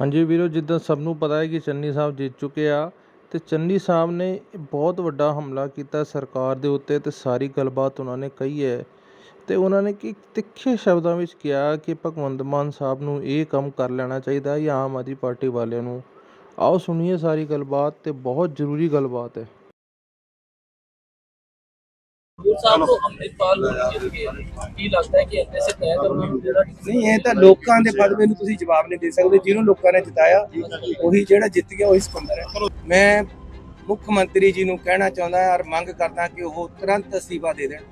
ਹਾਂਜੀ ਵੀਰੋ, ਜਿੱਦਾਂ ਸਭ ਨੂੰ ਪਤਾ ਹੈ ਕਿ ਚੰਨੀ ਸਾਹਿਬ ਜਿੱਤ ਚੁੱਕੇ ਆ ਅਤੇ ਚੰਨੀ ਸਾਹਿਬ ਨੇ ਬਹੁਤ ਵੱਡਾ ਹਮਲਾ ਕੀਤਾ ਸਰਕਾਰ ਦੇ ਉੱਤੇ ਅਤੇ ਸਾਰੀ ਗੱਲਬਾਤ ਉਹਨਾਂ ਨੇ ਕਹੀ ਹੈ। ਅਤੇ ਉਹਨਾਂ ਨੇ ਕਿ ਤਿੱਖੇ ਸ਼ਬਦਾਂ ਵਿੱਚ ਕਿਹਾ ਕਿ ਭਗਵੰਤ ਮਾਨ ਸਾਹਿਬ ਨੂੰ ਇਹ ਕੰਮ ਕਰ ਲੈਣਾ ਚਾਹੀਦਾ ਜਾਂ ਆਮ ਆਦਮੀ ਪਾਰਟੀ ਵਾਲਿਆਂ ਨੂੰ। ਆਓ ਸੁਣੀਏ ਸਾਰੀ ਗੱਲਬਾਤ ਅਤੇ ਬਹੁਤ ਜ਼ਰੂਰੀ ਗੱਲਬਾਤ ਹੈ। ਨਹੀਂ, ਇਹ ਤਾਂ ਲੋਕਾਂ ਦੇ ਫਤਵੇ ਨੂੰ ਤੁਸੀਂ ਜਵਾਬ ਨਹੀਂ ਦੇ ਸਕਦੇ, ਜਿਹਨੂੰ ਲੋਕਾਂ ਨੇ ਜਿਤਾਇਆ, ਉਹੀ ਜਿਹੜਾ ਜਿੱਤ ਗਿਆ, ਉਹੀ ਸਿਕੰਦਰ ਹੈ। ਮੈਂ ਮੁੱਖ ਮੰਤਰੀ ਜੀ ਨੂੰ ਕਹਿਣਾ ਚਾਹੁੰਦਾ ਔਰ ਮੰਗ ਕਰਦਾ ਕਿ ਉਹ ਤੁਰੰਤ ਅਸਤੀਫਾ ਦੇ ਦੇਣ।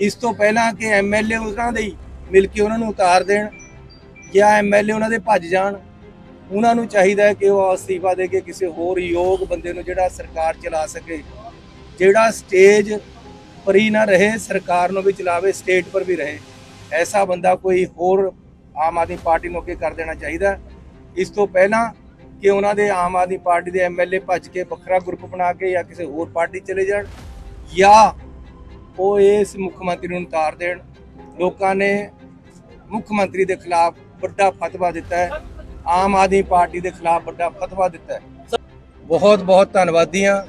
ਇਸ ਤੋਂ ਪਹਿਲਾਂ ਕਿ ਐਮਐਲਏ ਉਹਨਾਂ ਦੇ ਮਿਲ ਕੇ ਉਹਨਾਂ ਨੂੰ ਉਤਾਰ ਦੇਣ ਜਾਂ ਐਮਐਲਏ ਉਹਨਾਂ ਦੇ ਭੱਜ ਜਾਣ, ਉਹਨਾਂ ਨੂੰ ਚਾਹੀਦਾ ਕਿ ਉਹ ਅਸਤੀਫਾ ਦੇ ਕੇ ਕਿਸੇ ਹੋਰ ਯੋਗ ਬੰਦੇ ਨੂੰ ਜਿਹੜਾ ਸਰਕਾਰ ਚਲਾ ਸਕੇ, ਜਿਹੜਾ ਸਟੇਜ ਪਰ ਹੀ ਨਾ ਰਹੇ, ਸਰਕਾਰ ਨੂੰ ਵੀ ਚਲਾਵੇ ਸਟੇਟ ਪਰ ਵੀ ਰਹੇ। ਐਸਾ ਬੰਦਾ ਕੋਈ ਹੋਰ ਆਮ ਆਦਮੀ ਪਾਰਟੀ ਨੂੰ ਅੱਗੇ ਕਰ ਦੇਣਾ ਚਾਹੀਦਾ। ਇਸ ਤੋਂ ਪਹਿਲਾਂ ਕਿ ਉਹਨਾਂ ਦੇ ਆਮ ਆਦਮੀ ਪਾਰਟੀ ਦੇ ਐਮਐਲਏ ਭੱਜ ਕੇ ਵੱਖਰਾ ਗਰੁੱਪ ਬਣਾ ਕੇ ਜਾਂ ਕਿਸੇ ਹੋਰ ਪਾਰਟੀ ਚਲੇ ਜਾਣ ਜਾਂ ਉਹ ਇਸ ਮੁੱਖ ਮੰਤਰੀ ਨੂੰ ਉਤਾਰ ਦੇਣ। ਲੋਕਾਂ ਨੇ ਮੁੱਖ ਮੰਤਰੀ ਦੇ ਖਿਲਾਫ ਵੱਡਾ ਫਤਵਾ ਦਿੱਤਾ ਹੈ। ਆਮ ਆਦਮੀ ਪਾਰਟੀ ਦੇ ਖਿਲਾਫ ਵੱਡਾ ਫਤਵਾ ਦਿੱਤਾ ਹੈ। ਬਹੁਤ ਬਹੁਤ ਧੰਨਵਾਦੀ ਹਾਂ।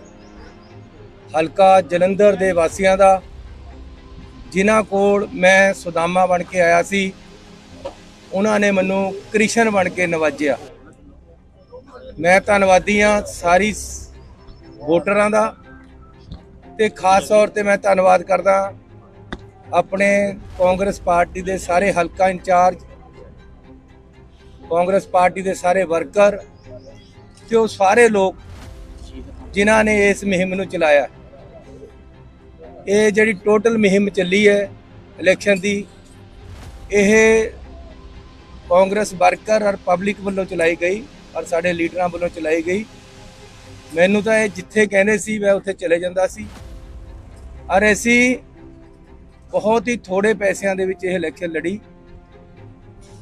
ਹਲਕਾ ਜਲੰਧਰ ਦੇ ਵਾਸੀਆਂ ਦਾ, ਜਿਨ੍ਹਾਂ ਕੋਲ ਮੈਂ ਸੁਦਾਮਾ ਬਣ ਕੇ ਆਇਆ ਸੀ, ਉਹਨਾਂ ਨੇ ਮੈਨੂੰ ਕ੍ਰਿਸ਼ਨ ਬਣ ਕੇ ਨਵਾਜਿਆ। ਮੈਂ ਧੰਨਵਾਦੀ ਹਾਂ ਸਾਰੀ ਵੋਟਰਾਂ ਦਾ ਤੇ ਖਾਸ ਤੌਰ ਤੇ ਮੈਂ ਧੰਨਵਾਦ ਕਰਦਾ ਆਪਣੇ ਕਾਂਗਰਸ ਪਾਰਟੀ ਦੇ ਸਾਰੇ ਹਲਕਾ ਇੰਚਾਰਜ, ਕਾਂਗਰਸ ਪਾਰਟੀ ਦੇ ਸਾਰੇ ਵਰਕਰ ਤੇ ਉਹ ਸਾਰੇ ਲੋਕ ਜਿਨ੍ਹਾਂ ਨੇ ਇਸ ਮੁਹਿੰਮ ਨੂੰ ਚਲਾਇਆ। ਇਹ ਜਿਹੜੀ ਟੋਟਲ ਮੁਹਿੰਮ ਚੱਲੀ ਹੈ ਇਲੈਕਸ਼ਨ ਦੀ, ਇਹ ਕਾਂਗਰਸ ਵਰਕਰ ਔਰ ਪਬਲਿਕ ਵੱਲੋਂ ਚਲਾਈ ਗਈ ਔਰ ਸਾਡੇ ਲੀਡਰਾਂ ਵੱਲੋਂ ਚਲਾਈ ਗਈ। ਮੈਨੂੰ ਤਾਂ ਇਹ ਜਿੱਥੇ ਕਹਿੰਦੇ ਸੀ ਮੈਂ ਉੱਥੇ ਚਲੇ ਜਾਂਦਾ ਸੀ। ਔਰ ਅਸੀਂ ਬਹੁਤ ਹੀ ਥੋੜੇ ਪੈਸਿਆਂ ਦੇ ਵਿੱਚ ਇਹ ਇਲੈਕਸ਼ਨ ਲੜੀ।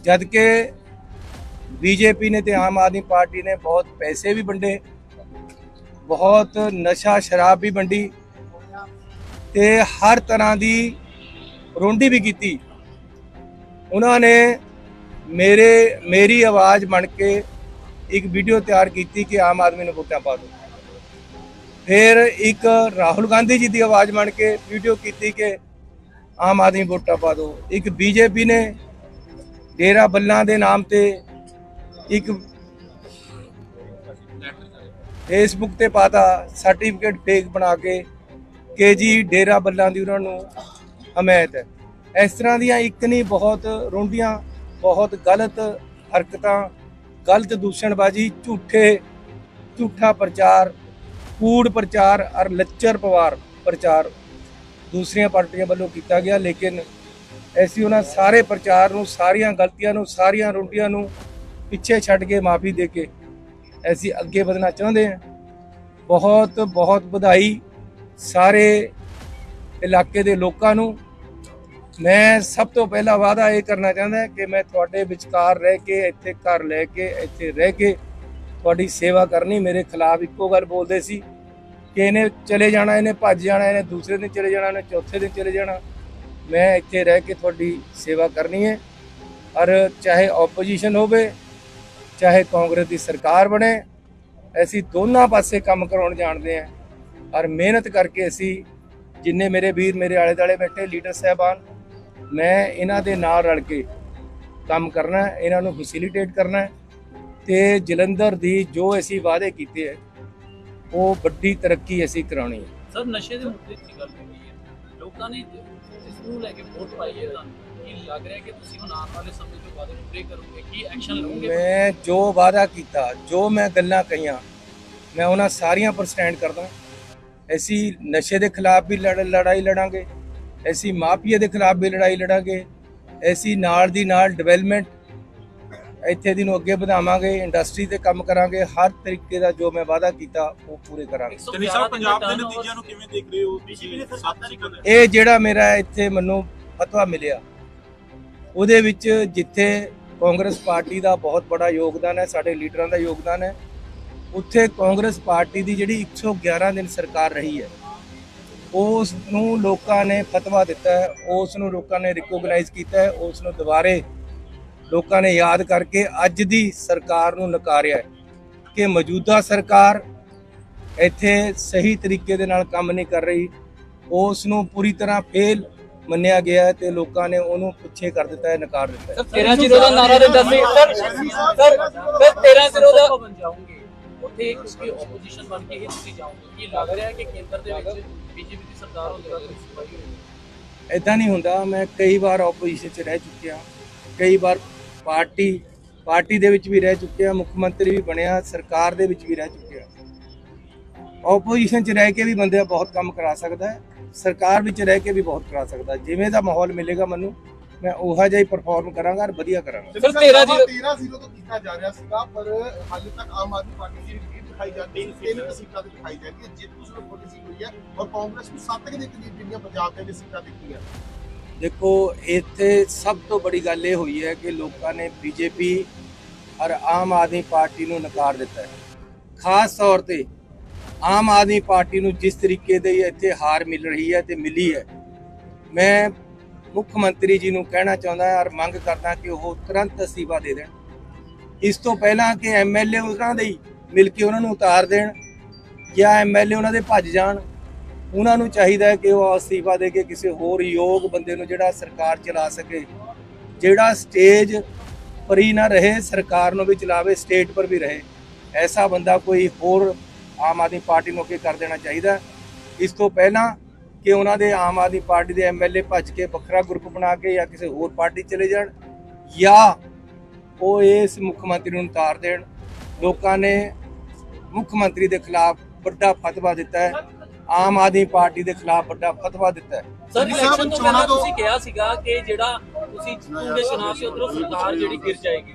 ਜਦ ਕਿ ਬੀਜੇਪੀ ਨੇ ਤੇ ਆਮ ਆਦਮੀ ਪਾਰਟੀ ਨੇ ਬਹੁਤ ਪੈਸੇ ਵੀ ਵੰਡੇ, ਬਹੁਤ ਨਸ਼ਾ ਸ਼ਰਾਬ ਵੀ ਵੰਡੀ। ਤੇ ਹਰ ਤਰ੍ਹਾਂ ਦੀ ਰੋਂਡੀ ਵੀ ਕੀਤੀ। ਉਹਨਾਂ ਨੇ ਮੇਰੇ, ਮੇਰੀ ਆਵਾਜ਼ ਬਣ ਕੇ ਇੱਕ ਵੀਡੀਓ ਤਿਆਰ ਕੀਤੀ ਕਿ ਆਮ ਆਦਮੀ ਨੂੰ ਵੋਟਾਂ ਪਾ ਦਿਓ। ਫਿਰ ਇੱਕ ਰਾਹੁਲ ਗਾਂਧੀ ਜੀ ਦੀ ਆਵਾਜ਼ ਬਣ ਕੇ ਵੀਡੀਓ ਕੀਤੀ ਕਿ ਆਮ ਆਦਮੀ ਵੋਟਾਂ ਪਾ ਦਿਓ। ਇੱਕ ਬੀਜੇਪੀ ਨੇ ਡੇਰਾ ਬੱਲਾਂ ਦੇ ਨਾਮ ਤੇ ਇੱਕ ਫੇਸਬੁੱਕ ਤੇ ਪਾਤਾ ਸਰਟੀਫਿਕੇਟ ਫੇਕ ਬਣਾ ਕੇ ਕਿ ਜੀ ਡੇਰਾ ਬੱਲਾਂ ਦੀ ਉਹਨਾਂ ਨੂੰ ਹਮਾਇਤ ਹੈ। ਇਸ ਤਰ੍ਹਾਂ ਦੀਆਂ ਇੱਕ ਨਹੀਂ, ਬਹੁਤ ਰੋਂਡੀਆਂ, ਬਹੁਤ ਗਲਤ ਹਰਕਤਾਂ, ਗਲਤ ਦੂਸ਼ਣਬਾਜ਼ੀ, ਝੂਠੇ, ਝੂਠਾ ਪ੍ਰਚਾਰ, ਕੂੜ ਪ੍ਰਚਾਰ ਔਰ ਲੱਚਰ ਪਵਾਰ ਪ੍ਰਚਾਰ ਦੂਸਰੀਆਂ ਪਾਰਟੀਆਂ ਵੱਲੋਂ ਕੀਤਾ ਗਿਆ। ਲੇਕਿਨ ਐਸੀ ਉਹਨਾਂ ਸਾਰੇ ਪ੍ਰਚਾਰ ਨੂੰ, ਸਾਰੀਆਂ ਗਲਤੀਆਂ ਨੂੰ, ਸਾਰੀਆਂ ਰੋਂਡੀਆਂ ਨੂੰ ਪਿੱਛੇ ਛੱਡ ਕੇ ਮਾਫੀ ਦੇ ਕੇ ਅਸੀਂ ਅੱਗੇ ਵਧਣਾ ਚਾਹੁੰਦੇ ਹਾਂ। ਬਹੁਤ ਬਹੁਤ ਵਧਾਈ ਸਾਰੇ ਇਲਾਕੇ ਦੇ ਲੋਕਾਂ ਨੂੰ ਮੈਂ ਸਭ ਤੋਂ ਪਹਿਲਾ ਵਾਅਦਾ ਇਹ ਕਰਨਾ ਚਾਹੁੰਦਾ ਕਿ ਮੈਂ ਤੁਹਾਡੇ ਵਿਚਕਾਰ ਰਹਿ ਕੇ, ਇੱਥੇ ਘਰ ਲੈ ਕੇ, ਇੱਥੇ ਰਹਿ ਕੇ ਤੁਹਾਡੀ ਸੇਵਾ ਕਰਨੀ। ਮੇਰੇ ਖਿਲਾਫ ਇੱਕੋ ਗੱਲ ਬੋਲਦੇ ਸੀ ਕਿ ਇਹਨੇ ਚਲੇ ਜਾਣਾ, ਇਹਨੇ ਭੱਜ ਜਾਣਾ, ਇਹਨੇ ਦੂਸਰੇ ਦਿਨ ਚਲੇ ਜਾਣਾ, ਇਹਨੇ ਚੌਥੇ ਦਿਨ ਚਲੇ ਜਾਣਾ। ਮੈਂ ਇੱਥੇ ਰਹਿ ਕੇ ਤੁਹਾਡੀ ਸੇਵਾ ਕਰਨੀ ਹੈ। ਔਰ ਚਾਹੇ ਆਪੋਜੀਸ਼ਨ ਹੋਵੇ, ਚਾਹੇ ਕਾਂਗਰਸ ਦੀ ਸਰਕਾਰ ਬਣੇ, ਅਸੀਂ ਦੋਨਾਂ ਪਾਸੇ ਕੰਮ ਕਰਾਉਣ ਜਾਣਦੇ ਹਾਂ। ਔਰ ਮਿਹਨਤ ਕਰਕੇ ਅਸੀਂ ਜਿੰਨੇ ਮੇਰੇ ਵੀਰ ਮੇਰੇ ਆਲੇ ਦਾਲੇ ਬੈਠੇ ਲੀਡਰ ਸਾਹਿਬਾਨ ਮੈਂ ਇਹਨਾਂ ਦੇ ਨਾਲ ਰਲ ਕੇ ਕੰਮ ਕਰਨਾ ਹੈ, ਇਹਨਾਂ ਨੂੰ ਫੈਸਿਲਿਟੇਟ ਕਰਨਾ ਹੈ ਤੇ ਜਲੰਧਰ ਦੀ ਜੋ ਅਸੀਂ ਵਾਅਦੇ ਕੀਤੇ ਹੈ ਉਹ ਵੱਡੀ ਤਰੱਕੀ ਅਸੀਂ ਕਰਾਉਣੀ ਹੈ। ਸਰ ਨਸ਼ੇ ਦੇ ਮੁੱਦੇ ਦੀ ਗੱਲ ਹੋਈ ਹੈ। ਲੋਕਾਂ ਨੇ ਇਸ ਨੂੰ ਲੈ ਕੇ ਵੋਟ ਪਾਈ ਹੈ ਤੁਹਾਨੂੰ। ਕੀ ਲੱਗ ਰਿਹਾ ਕਿ ਤੁਸੀਂ ਹੁਣ ਆਉਣ ਵਾਲੇ ਸਮੇਂ 'ਚ ਵਾਅਦੇ ਪੂਰੇ ਕਰੋਗੇ? ਕੀ ਐਕਸ਼ਨ ਲਓਗੇ? ਮੈਂ ਜੋ ਵਾਅਦਾ ਕੀਤਾ ਜੋ ਮੈਂ ਗੱਲਾਂ ਕਹੀਆਂ ਮੈਂ ਉਹਨਾਂ ਸਾਰੀਆਂ ਪਰ ਸਟੈਂਡ ਕਰਦਾ ਅਸੀਂ ਨਸ਼ੇ ਦੇ ਖਿਲਾਫ ਵੀ ਲੜ- ਲੜਾਈ ਲੜਾਂਗੇ ਅਸੀਂ ਮਾਫੀਆ ਦੇ ਖਿਲਾਫ ਵੀ ਲੜਾਈ ਲੜਾਂਗੇ ਅਸੀਂ ਨਾਲ ਦੀ ਨਾਲ ਡਿਵੈਲਪਮੈਂਟ ਇੱਥੇ ਦੀ ਨੂੰ ਅੱਗੇ ਵਧਾਵਾਂਗੇ ਇੰਡਸਟਰੀ ਤੇ ਕੰਮ ਕਰਾਂਗੇ ਹਰ ਤਰੀਕੇ ਦਾ ਜੋ ਮੈਂ ਵਾਅਦਾ ਕੀਤਾ ਉਹ ਪੂਰੇ ਕਰਾਂਗੇ। ਚੰਨੀ ਸਾਹਿਬ ਪੰਜਾਬ ਦੇ ਨਤੀਜਿਆਂ ਨੂੰ ਕਿਵੇਂ ਦੇਖ ਰਹੇ ਹੋ? ਬੀਜੇਪੀ ਨੇ ਸੱਤ ਦੇ ਇਹ ਜਿਹੜਾ ਮੇਰਾ ਇੱਥੇ ਮੈਨੂੰ ਫਤਵਾ ਮਿਲਿਆ ਉਹਦੇ ਵਿੱਚ ਜਿੱਥੇ ਕਾਂਗਰਸ ਪਾਰਟੀ ਦਾ ਬਹੁਤ ਬੜਾ ਯੋਗਦਾਨ ਹੈ ਸਾਡੇ ਲੀਡਰਾਂ ਦਾ ਯੋਗਦਾਨ ਹੈ ਉੱਥੇ ਕਾਂਗਰਸ ਪਾਰਟੀ ਦੀ ਜਿਹੜੀ 111 ਦਿਨ ਸਰਕਾਰ ਰਹੀ ਹੈ ਉਸ ਨੂੰ ਲੋਕਾਂ ਨੇ ਫਤਵਾ ਦਿੱਤਾ ਹੈ ਉਸ ਨੂੰ ਲੋਕਾਂ ਨੇ ਰਿਕੋਗਨਾਈਜ਼ ਕੀਤਾ ਹੈ ਉਸ ਨੂੰ ਦੁਬਾਰੇ ਲੋਕਾਂ ਨੇ ਯਾਦ ਕਰਕੇ ਅੱਜ ਦੀ ਸਰਕਾਰ ਨੂੰ ਨਕਾਰਿਆ ਹੈ ਕਿ ਮੌਜੂਦਾ ਸਰਕਾਰ ਇੱਥੇ ਸਹੀ ਤਰੀਕੇ ਦੇ ਨਾਲ ਕੰਮ ਨਹੀਂ ਕਰ ਰਹੀ ਉਸ ਨੂੰ ਪੂਰੀ ਤਰ੍ਹਾਂ ਫੇਲ ਮੰਨਿਆ ਗਿਆ ਹੈ ਤੇ ਲੋਕਾਂ ਨੇ ਉਹਨੂੰ ਪਿੱਛੇ ਕਰ ਦਿੱਤਾ ਹੈ ਨਕਾਰ ਦਿੱਤਾ ਹੈ 13 ਜ਼ੀਰੋ ਦਾ ਨਾਰਾ ਦਿੰਦਾ ਸੀ ਸਰ ਸਰ ਸਰ 13 ਜ਼ੀਰੋ ਦਾ ਉੱਥੇ ਉਸकी ਆਪੋਜੀਸ਼ਨ ਬਣ ਕੇ ਹੀ ਤੁਸੀਂ ਜਾਓਗੇ। ਕੀ ਲੱਗ ਰਿਹਾ ਹੈ ਕਿ ਕੇਂਦਰ ਦੇ ਵਿੱਚ ਬੀਜੇਪੀ ਦੀ ਸਰਕਾਰ ਹੋ ਜਾਏਗੀ ਇਦਾਂ ਨਹੀਂ ਹੁੰਦਾ। ਮੈਂ ਕਈ ਵਾਰ ਆਪੋਜੀਸ਼ਨ 'ਚ ਰਹਿ ਚੁੱਕਿਆ। ਕਈ ਵਾਰ ਪਾਰਟੀ ਪਾਰਟੀ ਦੇ ਵਿੱਚ ਵੀ ਰਹਿ ਚੁੱਕਿਆ। ਮੁੱਖ ਮੰਤਰੀ ਵੀ ਬਣਿਆ, ਸਰਕਾਰ ਦੇ ਵਿੱਚ ਵੀ ਰਹਿ ਚੁੱਕਿਆ। ਆਪੋਜੀਸ਼ਨ 'ਚ ਰਹਿ ਕੇ ਵੀ ਬੰਦਾ ਬਹੁਤ ਕੰਮ ਕਰਾ ਸਕਦਾ ਹੈ। ਸਰਕਾਰ ਵਿੱਚ ਰਹਿ ਕੇ ਵੀ ਬਹੁਤ ਕਰਾ ਸਕਦਾ ਜਿਵੇਂ ਦਾ ਮਾਹੌਲ ਮਿਲੇਗਾ ਮੈਨੂੰ ਮੈਂ ਉਹੋ ਜਿਹਾ ਹੀ ਪਰਫਾਰਮ ਕਰਾਂਗਾ ਔਰ ਵਧੀਆ ਕਰਾਂਗਾ। ਸਰ 13 ਜ਼ੀਰੋ 13 ਜ਼ੀਰੋ ਤੋਂ ਕੀਤਾ ਜਾ ਰਿਹਾ ਸੀਗਾ ਪਰ ਹਾਲੇ ਤੱਕ ਆਮ ਆਦਮੀ ਪਾਰਟੀ ਦੀ ਲੀਡ ਦਿਖਾਈ ਜਾਂਦੀ ਹੈ ਤਿੰਨ ਸੀਟਾਂ ਤੇ ਦਿਖਾਈ ਜਾਂਦੀ ਹੈ ਜਿੱਤ ਸਿਰਫ ਥੋੜੀ ਸੀ ਹੋਈ ਹੈ ਔਰ ਕਾਂਗਰਸ ਨੂੰ ਸੱਤ ਦੇ ਕਰੀਬ ਜਿਹੜੀਆਂ ਪੰਜਾਬ ਦੇ ਵਿੱਚ ਸੀਟਾਂ ਦਿੱਤੀਆਂ। ਦੇਖੋ ਇੱਥੇ ਸਭ ਤੋਂ ਬੜੀ ਗੱਲ ਇਹ ਹੋਈ ਹੈ ਕਿ ਲੋਕਾਂ ਨੇ ਬੀਜੇਪੀ ਔਰ ਆਮ ਆਦਮੀ ਪਾਰਟੀ ਨੂੰ ਨਕਾਰ ਦਿੱਤਾ ਹੈ। ਖਾਸ ਤੌਰ ਤੇ ਆਮ ਆਦਮੀ ਪਾਰਟੀ ਨੂੰ ਜਿਸ ਤਰੀਕੇ ਦੇ ਇੱਥੇ ਹਾਰ ਮਿਲ ਰਹੀ ਹੈ ਤੇ ਮਿਲੀ ਹੈ ਮੈਂ ਮੁੱਖ ਮੰਤਰੀ ਜੀ ਨੂੰ ਕਹਿਣਾ ਚਾਹੁੰਦਾ ਹਾਂ ਔਰ ਮੰਗ ਕਰਦਾ ਕਿ ਉਹ ਤੁਰੰਤ ਅਸਤੀਫਾ ਦੇ ਦੇਣ। ਇਸ ਤੋਂ ਪਹਿਲਾਂ ਕਿ ਐਮਐਲਏ ਉਹਨਾਂ ਦੇ ਹੀ ਮਿਲ ਕੇ ਉਹਨਾਂ ਨੂੰ ਉਤਾਰ ਦੇਣ ਜਾਂ ਐਮਐਲਏ ਉਹਨਾਂ ਦੇ ਭੱਜ ਜਾਣ, ਉਹਨਾਂ ਨੂੰ ਚਾਹੀਦਾ ਹੈ ਕਿ ਉਹ ਅਸਤੀਫਾ ਦੇ ਕੇ ਕਿਸੇ ਹੋਰ ਯੋਗ ਬੰਦੇ ਨੂੰ ਜਿਹੜਾ ਸਰਕਾਰ ਚਲਾ ਸਕੇ, ਜਿਹੜਾ ਸਟੇਜ ਪਰ ਹੀ ਨਾ ਰਹੇ, ਸਰਕਾਰ ਨੂੰ ਵੀ ਚਲਾਵੇ, ਸਟੇਟ ਪਰ ਵੀ ਰਹੇ। ਐਸਾ ਬੰਦਾ ਕੋਈ ਹੋਰ ਆਮ ਆਦਮੀ ਪਾਰਟੀ ਨੂੰ ਅੱਗੇ ਕਰ ਦੇਣਾ ਚਾਹੀਦਾ। ਇਸ ਤੋਂ ਪਹਿਲਾਂ ਕਿ ਉਹਨਾਂ ਦੇ ਆਮ ਆਦਮੀ ਪਾਰਟੀ ਦੇ ਐਮਐਲਏ ਭੱਜ ਕੇ ਵੱਖਰਾ ਗਰੁੱਪ ਬਣਾ ਕੇ ਜਾਂ ਕਿਸੇ ਹੋਰ ਪਾਰਟੀ ਚਲੇ ਜਾਣ ਜਾਂ ਉਹ ਇਸ ਮੁੱਖ ਮੰਤਰੀ ਨੂੰ ਉਤਾਰ ਦੇਣ। ਲੋਕਾਂ ਨੇ ਮੁੱਖ ਮੰਤਰੀ ਦੇ ਖਿਲਾਫ ਵੱਡਾ ਫਤਵਾ ਦਿੱਤਾ ਹੈ। ਆਮ ਆਦਮੀ ਪਾਰਟੀ ਦੇ ਖਿਲਾਫ ਵੱਡਾ ਫਤਵਾ ਦਿੱਤਾ ਹੈ। ਸਰ ਇਲੈਕਸ਼ਨ ਤੋਂ ਪਹਿਲਾਂ ਤੁਸੀਂ ਕਿਹਾ ਸੀਗਾ ਕਿ ਜਿਹੜਾ ਤੁਸੀਂ ਜਿੱਤੋਗੇ ਚੁਣਾਵ ਸੀ ਉਧਰੋਂ ਸਰਕਾਰ ਜਿਹੜੀ ਗਿਰ ਜਾਏਗੀ।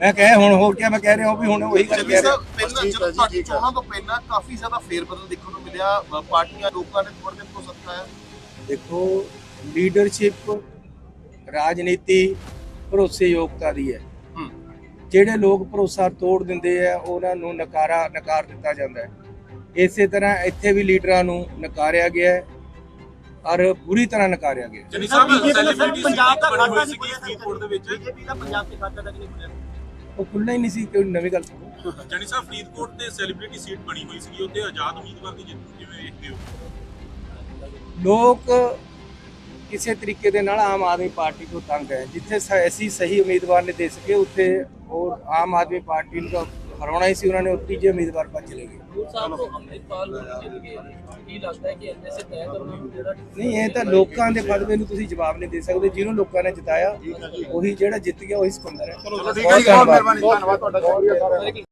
ਮੈਂ ਕਹੇ ਹੁਣ ਹੋ ਗਿਆ ਮੈਂ ਕਹਿ ਰਿਹਾ ਹਾਂ ਵੀ ਹੁਣ ਉਹੀ ਗੱਲ ਕਹਿ ਰਿਹਾ। ਪਹਿਲਾਂ ਜਦੋਂ ਚੋਣਾਂ ਤੋਂ ਪਹਿਲਾਂ ਕਾਫੀ ਜ਼ਿਆਦਾ ਫੇਰਬਦਲ ਦੇਖਣ ਨੂੰ ਮਿਲਿਆ ਪਾਰਟੀਆਂ ਲੋਕਾਂ ਨੇ ਥੋੜੇ ਦੇਖੋ ਲੀਡਰਸ਼ਿਪ ਰਾਜਨੀਤੀ ਭਰੋਸੇਯੋਗਤਾ ਦੀ ਹੈ। ਜਿਹੜੇ ਲੋਕ ਭਰੋਸਾ ਤੋੜ ਦਿੰਦੇ ਆ ਉਹਨਾਂ ਨੂੰ ਨਕਾਰਾ ਨਕਾਰ ਦਿੱਤਾ ਜਾਂਦਾ ਹੈ। ਇਸੇ ਤਰ੍ਹਾਂ ਇੱਥੇ ਵੀ ਲੀਡਰਾਂ ਨੂੰ ਨਕਾਰਿਆ ਗਿਆ ਹੈ ਔਰ ਬੁਰੀ ਤਰ੍ਹਾਂ ਨਕਾਰਿਆ ਗਿਆ ਜਨੀ ਸਾਹਿਬ ਸੈਲੀਬ੍ਰਿਟੀ ਪੰਜਾਬ ਦਾ ਖਾਤਾ ਨਹੀਂ ਸੀ ਫਰੀਦਕੋਟ ਦੇ ਵਿੱਚ। ਬੀਜੇਪੀ ਦਾ ਪੰਜਾਬ ਦੇ ਖਾਤਾ ਤੱਕ ਨਹੀਂ ਖੁੱਲਿਆ। ਉਹ ਖੁੱਲ੍ਹਣਾ ਹੀ ਨਹੀਂ ਸੀ ਕੋਈ ਨਵੀਂ ਗੱਲ ਜਨੀ ਸਾਹਿਬ ਫਰੀਦਕੋਟ ਤੇ ਸੈਲੀਬ੍ਰਿਟੀ ਸੀਟ ਬਣੀ ਹੋਈ ਸੀ ਉੱਥੇ ਆਜ਼ਾਦ ਉਮੀਦਵਾਰ ਦੀ ਜਿੱਤ ਕਿਵੇਂ ਵੇਖਦੇ ਹੋ? ਲੋਕ ਕਿਸੇ ਤਰੀਕੇ ਦੇ ਨਾਲ ਆਮ ਆਦਮੀ ਪਾਰਟੀ ਤੋਂ ਤੰਗ ਹੈ। ਜਿੱਥੇ ਸ- ਅਸੀਂ ਸਹੀ ਉਮੀਦਵਾਰ ਨੇ ਦੇ ਸਕੇ ਉੱਥੇ ਉਹ ਆਮ ਆਦਮੀ ਪਾਰਟੀ ਨੂੰ ਹਰਾਉਣਾ ਹੀ ਸੀ ਉਹਨਾਂ ਨੇ ਉਹ ਤੀਜੇ ਉਮੀਦਵਾਰ ਪਰ ਚਲੇ ਗਏ ਨਹੀਂ ਇਹ ਤਾਂ ਲੋਕਾਂ ਦੇ ਫਤਵੇ ਨੂੰ ਤੁਸੀਂ ਜਵਾਬ ਨਹੀਂ ਦੇ ਸਕਦੇ। ਜਿਹਨੂੰ ਲੋਕਾਂ ਨੇ ਜਿਤਾਇਆ ਉਹੀ ਜਿਹੜਾ ਜਿੱਤ ਗਿਆ ਉਹੀ ਸਿਕੰਦਰ ਹੈ। ਚਲੋ ਬਹੁਤ ਧੰਨਵਾਦ ਧੰਨਵਾਦ ਤੁਹਾਡਾ।